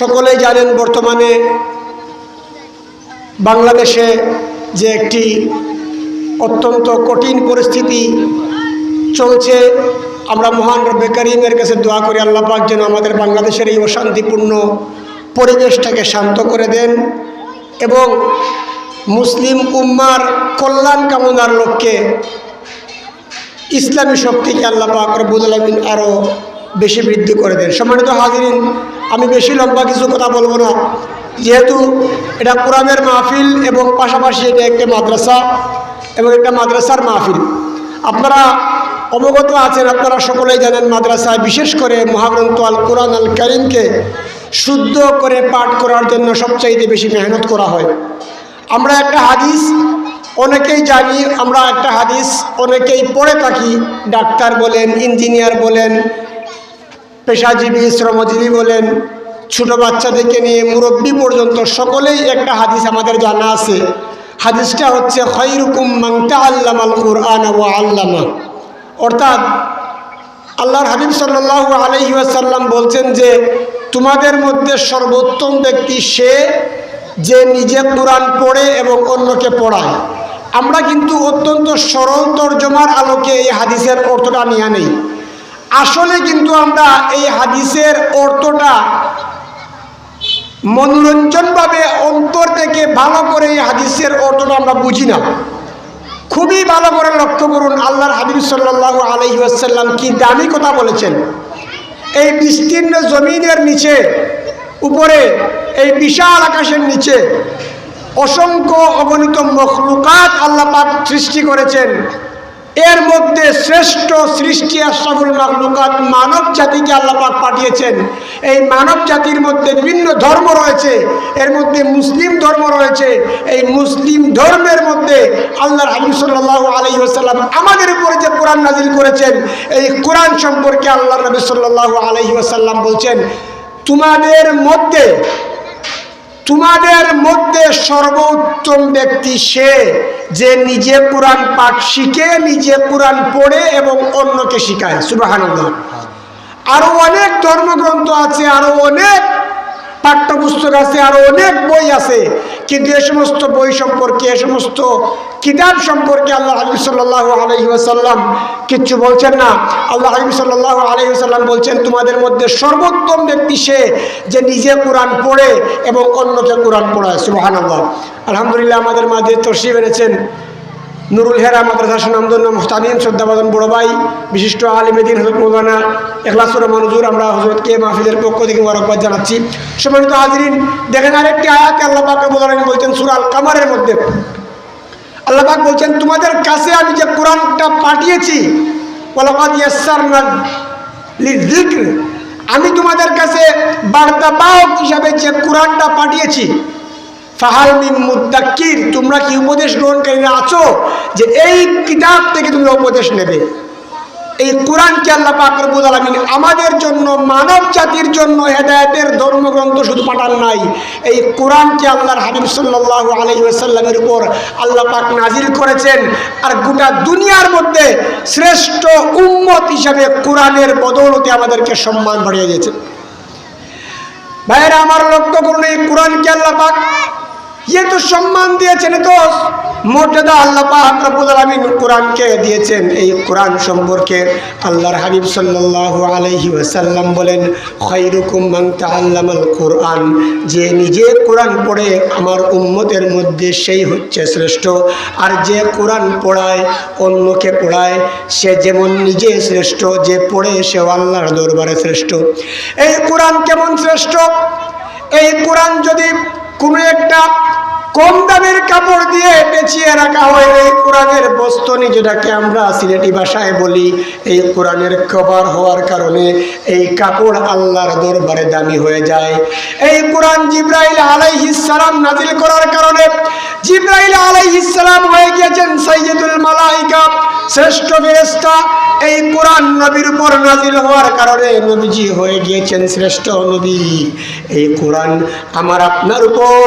সকলেই জানেন বর্তমানে বাংলাদেশে যে একটি অত্যন্ত কঠিন পরিস্থিতি চলছে, আমরা মহান রব্বে করিমের কাছে দোয়া করি, আল্লাহ পাক যেন আমাদের বাংলাদেশের এই অশান্তিপূর্ণ পরিবেশটাকে শান্ত করে দেন এবং মুসলিম উম্মার কল্যাণ কামনার লক্ষ্যে ইসলামী শক্তিকে আল্লাহ পাক রব্বুল আলমিন আরও বেশি বৃদ্ধি করে দেন। সম্মানিত হাজিরিন আমি বেশি লম্বা কিছু কথা বলব না। যেহেতু এটা কোরআনের মাহফিল এবং পাশাপাশি এটা একটা মাদ্রাসা এবং একটা মাদ্রাসার মাহফিল। আপনারা অবগত আছেন, আপনারা সকলেই জানেন মাদ্রাসায় বিশেষ করে মহাগ্রন্থ আল কোরআন আল করিমকে শুদ্ধ করে পাঠ করার জন্য সবচাইতে বেশি মেহনত করা হয়। আমরা একটা হাদিস অনেকেই জানি, আমরা একটা হাদিস অনেকেই পড়ে থাকি। ডাক্তার বলেন, ইঞ্জিনিয়ার বলেন পেশাজীবী, শ্রমজীবী বলেন, ছোট বাচ্চা থেকে নিয়ে মুরব্বী পর্যন্ত সকলেই একটা হাদিস আমাদের জানা আছে। হাদিসটা হচ্ছে খৈরুকুম মাংতা আল্লাম আল কোরআন ও আল্লামা। অর্থাৎ, আল্লাহর হাবিব সাল্লাহ আলহি আসাল্লাম বলছেন যে, তোমাদের মধ্যে সর্বোত্তম ব্যক্তি সে যে নিজে কোরআন পড়ে এবং অন্যকে পড়ায়। আমরা কিন্তু অত্যন্ত সরল তর্জমার আলোকে এই হাদিসের অর্থটা নিয়ে নেই। আসলে কিন্তু আমরা এই হাদিসের অর্থটা মনোরঞ্জনভাবে অন্তর থেকে ভালো করে এই হাদিসের অর্থটা আমরা বুঝি না। খুবই ভালো করে লক্ষ্য করুন, আল্লাহর হাবিব সাল্লাহ আলহি আসাল্লাম কি দামি কথা বলেছেন। এই বিস্তীর্ণ জমিনের নিচে, উপরে, এই বিশাল আকাশের নিচে অসংখ্য অগণিত মখলুকাত আল্লাহ পাক সৃষ্টি করেছেন। এর মধ্যে শ্রেষ্ঠ সৃষ্টি আশরাফুল মখলুকাত মানব জাতিকে আল্লাহ পাক পাঠিয়েছেন। এই মানব জাতির মধ্যে বিভিন্ন ধর্ম রয়েছে, এর মধ্যে মুসলিম ধর্ম রয়েছে। এই মুসলিম ধর্মের মধ্যে আল্লাহর হাবিব সাল্লাহ আলহি আসাল্লাম আমাদের উপরে যে কোরআন নাজিল করেছেন, এই কোরআন সম্পর্কে আল্লাহ নবী সাল্লাহ আলহি বলছেন, তোমাদের মধ্যে তোমাদের মধ্যে সর্বোত্তম ব্যক্তি সে যে নিজে কোরআন পাঠ শিখে, নিজে কোরআন পড়ে এবং অন্যকে শিখায়। সুবাহানন্দ আরও অনেক ধর্মগ্রন্থ আছে, আরও অনেক পাঠ্যপুস্তক আছে, আরও অনেক বই আছে। কিন্তু এ সমস্ত বই সম্পর্কে, এ সমস্ত কিতাব সম্পর্কে আল্লাহ হাবিব সাল্লাহ আলহি আসাল্লাম কিচ্ছু বলছেন না। আল্লাহ হাবিব সাল্লাহ আলহি আসাল্লাম বলছেন, তোমাদের মধ্যে সর্বোত্তম ব্যক্তি সে যে নিজে কোরআন পড়ে এবং অন্যকে কোরআন পড়ায়। সুবাহান আল্লাহ আলহামদুলিল্লাহ আমাদের মাঝে তসিব এনেছেন নুরুল হেরা মাদ্রাসা সুনামদন্য মুস্তামিম শ্রদ্ধাবাদন বড় ভাই, বিশিষ্ট আলিমেদিন হজরত মৌলানা এখলাসুর মনজুর আমরা হজরতকে মাহফিদের পক্ষ থেকে মোবারকবাদ জানাচ্ছি। সম্মানিত হাজরিন, দেখেন আরেকটি আয়াত, আল্লাহ পাকে বলছেন সুরাল কামারের মধ্যে। আল্লাহ পাক বলছেন, তোমাদের কাছে আমি যে কোরআনটা পাঠিয়েছি আমি তোমাদের কাছে বার্তাবাহক হিসাবে যে কোরআনটা পাঠিয়েছি ফাহাল মিন মুদ্দাক্কির তোমরা কি উপদেশ গ্রহণকারীরা আছো? যে এই কিতাব থেকে তুমি উপদেশ নেবে। এই কোরআনকে আল্লাহ পাকরবুল আলমিন আমাদের জন্য মানব জাতির জন্য, হেদায়তের ধর্মগ্রন্থ শুধু পাঠান নাই। এই কোরআনকে আল্লাহর হাবিব সাল্লাহ আলহিসাল্লামের উপর আল্লাহ পাক নাজিল করেছেন। আর গোটা দুনিয়ার মধ্যে শ্রেষ্ঠ উম্মত হিসাবে কোরআনের বদৌলতে আমাদেরকে সম্মান বাড়িয়ে দিয়েছে। ভাইয়েরা, আমার লক্ষ্য করুন, এই কোরআনকে আল্লাহ পাক ইয়ে তো সম্মান দিয়েছেন তো মর্যাদা আল্লাহ পাক আলামিন কোরআনকে দিয়েছেন এই কোরআন সম্পর্কে আল্লাহর হাবিব সাল্লাল্লাহু আলাইহি ওয়াসাল্লাম বলেন খৈরুকুম মান তাআল্লামাল কোরআন যে নিজে কোরআন পড়ে আমার উম্মতের মধ্যে সেই হচ্ছে শ্রেষ্ঠ। আর যে কোরআন পড়ায়, অন্যকে পড়ায়, সে যেমন নিজে শ্রেষ্ঠ, যে পড়ে সে আল্লাহর দরবারে শ্রেষ্ঠ। এই কোরআন কেমন শ্রেষ্ঠ? এই কোরআন যদি কোনো একটা কম দামের কাপড় দিয়ে পেঁচিয়ে রাখা হয় এই কোরআনের বস্তনি যেটাকে আমরা সিলেটি ভাষায় বলি। এই কোরআনের কভার হওয়ার কারণে এই কাপড় আল্লাহর দরবারে দামি হয়ে যায়। এই কোরআন জিব্রাইল আলাইহিসালাম নাজিল করার কারণে জিব্রাইল আলাইহিসালাম হয়ে গিয়েছেন সৈয়দুল মালাইকা, শ্রেষ্ঠ ফেরেস্তা এই কোরআন নবীর উপর নাজিল হওয়ার কারণে নবীজি হয়ে গিয়েছেন শ্রেষ্ঠ নবী। এই কোরআন আমার আপনার উপর।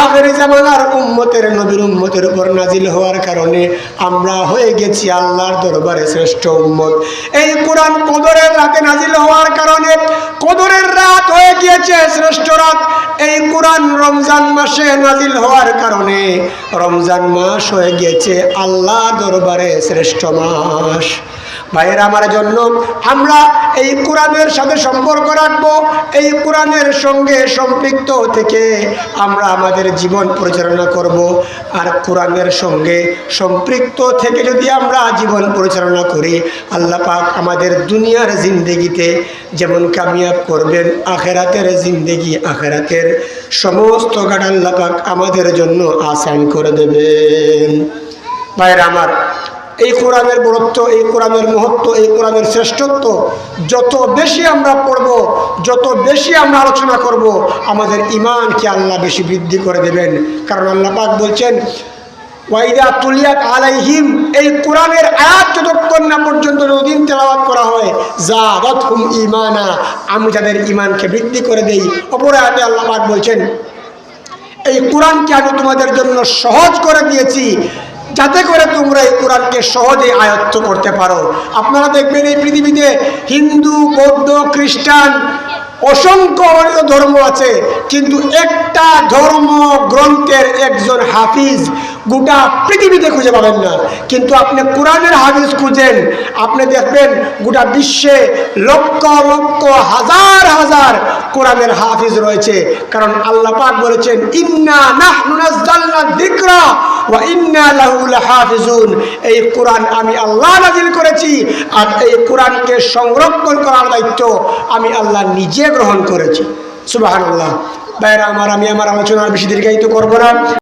আগের জামানার উম্মতের নবীর উম্মতের উপর নাজিল হওয়ার কারণে আমরা হয়ে গেছি আল্লাহর দরবারে শ্রেষ্ঠ উম্মত। এই কোরআন কদরের রাতে নাজিল হওয়ার কারণে কদরের রাত হয়ে গিয়েছে শ্রেষ্ঠ রাত। এই কোরআন রমজান মাসে নাজিল হওয়ার কারণে রমজান মাস হয়ে গিয়েছে আল্লাহ দরবারে শ্রেষ্ঠ মাস। ভাইয়ের, আমার জন্য আমরা এই কোরআনের সাথে সম্পর্ক রাখব। এই কোরআনের সঙ্গে সম্পৃক্ত থেকে আমরা আমাদের জীবন পরিচালনা করব। আর কোরআনের সঙ্গে সম্পৃক্ত থেকে যদি আমরা জীবন পরিচালনা করি, আল্লাহ পাক আমাদের দুনিয়ার জিন্দেগিতে যেমন কামিয়াব করবেন, আখেরাতের জিন্দেগি আখেরাতের সমস্ত গান আল্লাহ পাক আমাদের জন্য আসান করে দেবেন। ভাইয়ের, আমার এই কোরআনের গুরুত্ব, এই কোরআনের মহত্ব, এই কোরআনের শ্রেষ্ঠত্ব, যত বেশি আমরা পড়ব, যত বেশি আমরা আলোচনা করব, আমাদের ইমানকে আল্লাহ বেশি বৃদ্ধি করে দেবেন। কারণ আল্লাহ পাক বলছেন, ওয়াইদা তুলিয়াত আলাইহিম এই কোরআনের আয়াত যতক্ষণ না পর্যন্ত যতদিন তেলাওয়াত করা হয় যা হুম ইমানা আমি তাদের ইমানকে বৃদ্ধি করে দেই। অপর আয়াতে আল্লাহ পাক বলছেন, এই কোরআনকে আমি তোমাদের জন্য সহজ করে দিয়েছি যাতে করে তোমরা এই কোরআনকে সহজে আয়ত্ত করতে পারো। আপনারা দেখবেন এই পৃথিবীতে হিন্দু, বৌদ্ধ, খ্রিস্টান অসংখ্য অনেক ধর্ম আছে, কিন্তু একটা ধর্ম গ্রন্থের একজন হাফিজ গোটা পৃথিবীতে খুঁজে পাবেন না। কিন্তু আপনি কোরআনের হাদিস খুঁজেন, আপনি দেখবেন গোটা বিশ্বে লক্ষ লক্ষ, হাজার হাজার কোরআনের হাফিজ রয়েছে। কারণ আল্লাহ পাক বলেছেন, ইন্না নাহনু নাযালনা যিকরা ওয়া ইন্না লাহু লাহাফিজুন। এই কোরআন আমি আল্লাহ নাজিল করেছি আর এই কোরআনকে সংরক্ষণ করার দায়িত্ব আমি আল্লাহ নিজে গ্রহণ করেছি। সুবহানাল্লাহ। ভাইরা আমার, আমি আমার আলোচনা আর বেশি দীর্ঘায়িত করব না।